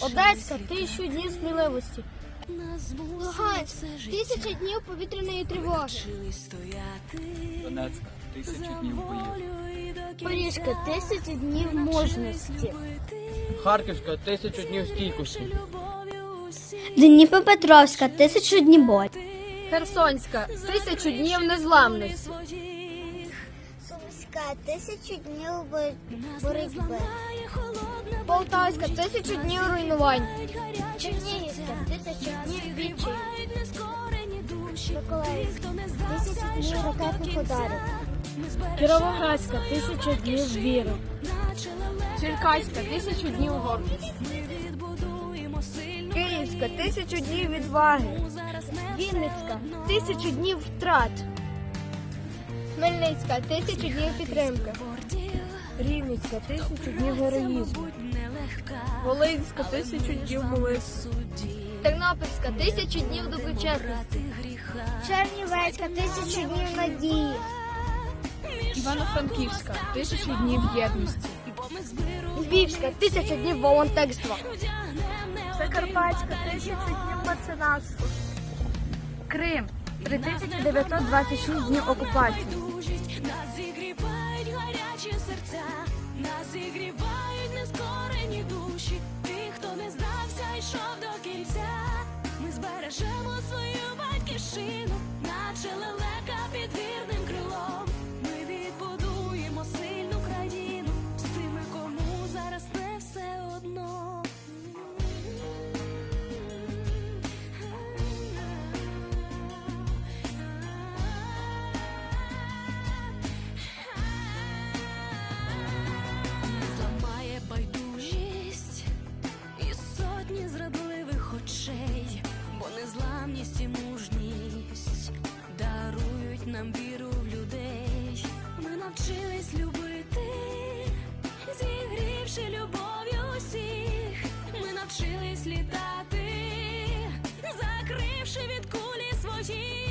Одеська тисячу днів сміливості. Луганськ тисяча днів повітряної тривоги. Донецька, тисячі днів боїв. Поріжка тисяча днів мужності. Харківська, тисячу днів стійкості. Дніпропетровська тисячу днібой. Херсонська тисячу днів незламності. Сумська тисячу днів боротьби. Полтавська тисячу днів руйнувань. Чернігівська тисячу днів відчаю. Миколаївська тисячу днів ракетних ударів. Кіровоградська тисяча днів віри. Черкаська тисячу днів гордості. Київська тисячу днів відваги. Вінницька тисячу днів втрат. Хмельницька тисячу днів підтримки. Рівницька тисячу днів героїзму. Волинська тисячу днів молитви. Тернопільська тисячу днів доброчесності. Чернівецька тисячу днів надії. Івано-Франківська тисячу днів єдності. Львівська тисяча днів волонтерства. Закарпатська тисячу днів меценатства. Крим 3926 днів окупації. Нас зігрівають гарячі серця, нас зігрівають нескорені душі. Зрадливих очей, бо незламність і мужність дарують нам віру в людей. Ми навчились любити, зігрівши любов'ю усіх. Ми навчились літати, закривши від кулі свої